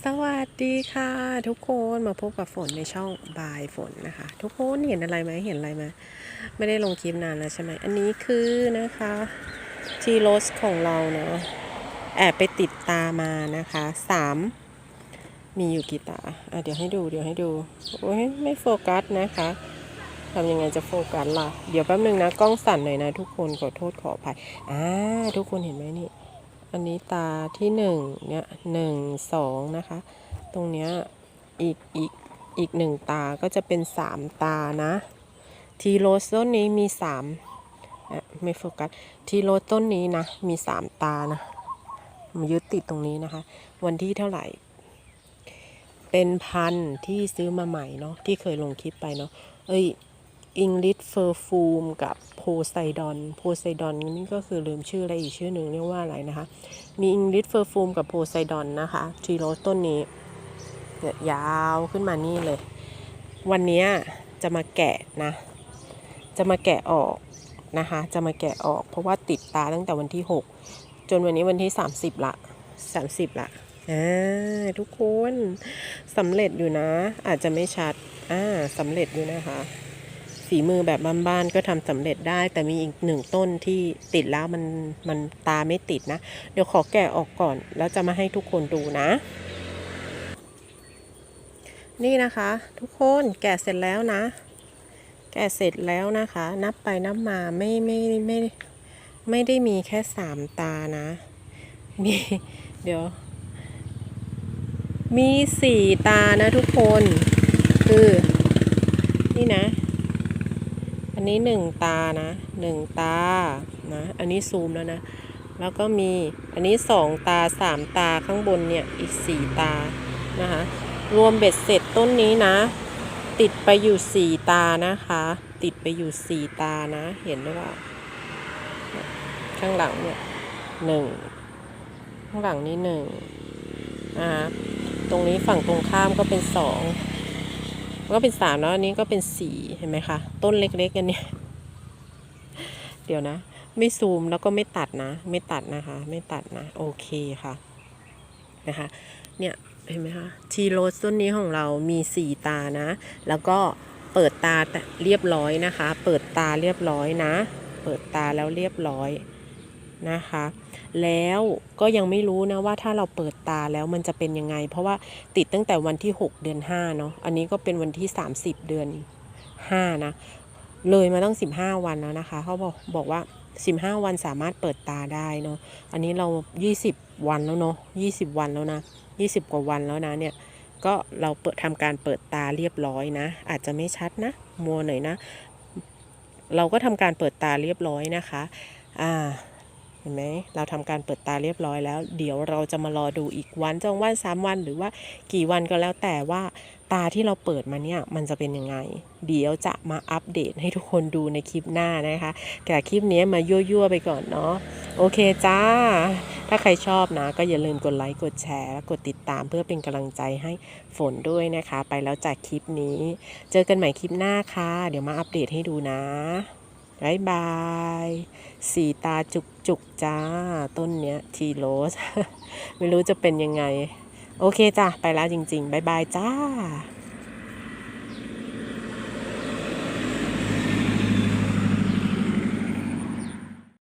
สวัสดีค่ะ ทุกคนมาพบกับฝนในช่องบายฝนนะคะ ทุกคนเห็นอะไรไหมเห็นอะไรไหมไม่ได้ลงคลิปนานแล้วใช่ไหมอันนี้คือนะคะทีโรสของเราเนาะแอบไปติดตามานะคะสามมีอยู่กี่ตาอะเดี๋ยวให้ดูเดี๋ยวให้ดูโอ้ยไม่โฟกัสนะคะทำยังไงจะโฟกัสล่ะ เดี๋ยวแป๊บนึงนะ กล้องสั่นหน่อยนะ ทุกคนขอโทษขออภัยอ่าทุกคนเห็นไหมนี่ อันนี้ตาที่หนึ่งเนี่ยหนึ่งสองนะคะ ตรงเนี้ยอีกอีกอีกหนึ่งตาก็จะเป็นสามตานะ ทีโรสต้นนี้มีสามอะไม่โฟกัส ทีโรสต้นนี้นะ มีสามตานะมายึดติดตรงนี้นะคะ วันที่เท่าไหร่ เป็นพันที่ซื้อมาใหม่เนาะที่เคยลงคลิปไปเนาะเอ้ย อิงลิชเฟอร์ฟูมกับโพไซดอนโพไซดอนนี่ก็คือลืมชื่ออะไรอีกชื่อหนึ่งเรียกว่าอะไรนะคะ มีอิงลิชเฟอร์ฟูมกับโพไซดอนนะคะทรีโรสต้นนี้เนี่ยยาวขึ้นมานี่เลย วันนี้จะมาแกะนะ จะมาแกะออกนะคะ จะมาแกะออกเพราะว่าติดตาตั้งแต่วันที่ 6 จนวันนี้วันที่ 30 ละ 30 ละอ่าทุกคนสำเร็จอยู่นะ อาจจะไม่ชัดอ่าสำเร็จอยู่นะคะ ฝีมือแบบบ้านๆก็ทำสำเร็จได้ แต่มีอีกหนึ่งต้นที่ติดแล้วมันมันตาไม่ติดนะ เดี๋ยวขอแกะออกก่อน แล้วจะมาให้ทุกคนดูนะ นี่นะคะ ทุกคนแกะเสร็จแล้วนะ แกะเสร็จแล้วนะคะ นับไปนับมาไม่ไม่ไม่ไม่ได้มีแค่สามตานะ มีเดี๋ยว มีสี่ตานะทุกคน คือ นี่นะ นนี้หนึ่งตานะหนึ่งตานะอันนี้ซูมแล้วนะ แล้วก็มีอันนี้สองตาสามตาข้างบนเนี่ยอีกสี่ตานะคะรวมเบ็ดเสร็จต้นนี้นะ ติดไปอยู่สี่ตานะคะ ติดไปอยู่สี่ตานะ เห็นหรือเปล่าข้างหลังเนี่ยหนึ่งข้างหลังนี้หนึ่งอ่าตรงนี้ฝั่งตรงข้ามก็เป็นสอง ก็เป็นสามแล้วอันนี้ก็เป็นสี่เห็นไหมคะ ต้นเล็กๆกันนี่เดี๋ยวนะ ไม่ซูมแล้วก็ไม่ตัดนะ ไม่ตัดนะคะ ไม่ตัดนะ โอเคค่ะนะคะ เนี่ยเห็นไหมคะทีโรสต้นนี้ของเรามีสี่ตานะ แล้วก็เปิดตาแต่เรียบร้อยนะคะ เปิดตาเรียบร้อยนะ เปิดตาแล้วเรียบร้อยนะคะ แล้วก็ยังไม่รู้นะว่าถ้าเราเปิดตาแล้วมันจะเป็นยังไง เพราะว่าติดตั้งแต่วันที่ 6 เดือน5เนาะอันนี้ก็เป็นวันที่ 30 เดือน5นะเลยมาตั้ง 15 วันแล้วนะคะ เขาบอกบอกว่า 15 วันสามารถเปิดตาได้เนาะอันนี้เรา 20 วันแล้วเนาะ20 วันแล้วนะ 20 กว่าวันแล้วนะเนี่ยก็เราเปิดทำการเปิดตาเรียบร้อยนะ อาจจะไม่ชัดนะ มัวหน่อยนะ เราก็ทำการเปิดตาเรียบร้อยนะคะ อ่า เห็นไหมเราทำการเปิดตาเรียบร้อยแล้ว เดี๋ยวเราจะมารอดูอีกวันสองวันสามวันหรือว่ากี่วันก็แล้วแต่ว่าตาที่เราเปิดมาเนี่ยมันจะเป็นยังไง เดี๋ยวจะมาอัปเดตให้ทุกคนดูในคลิปหน้านะคะ แต่คลิปนี้มายั่วๆไปก่อนเนาะโอเคจ้า ถ้าใครชอบนะ ก็อย่าลืมกดไลค์กดแชร์และกดติดตามเพื่อเป็นกำลังใจให้ฝนด้วยนะคะ ไปแล้วจากคลิปนี้ เจอกันใหม่คลิปหน้าค่ะ เดี๋ยวมาอัปเดตให้ดูนะ บายบายสีตาจุกจุกจ้า ต้นเนี้ยทีโรส ไม่รู้จะเป็นยังไง โอเคจ้ะ ไปแล้วจริงๆบายบายจ้า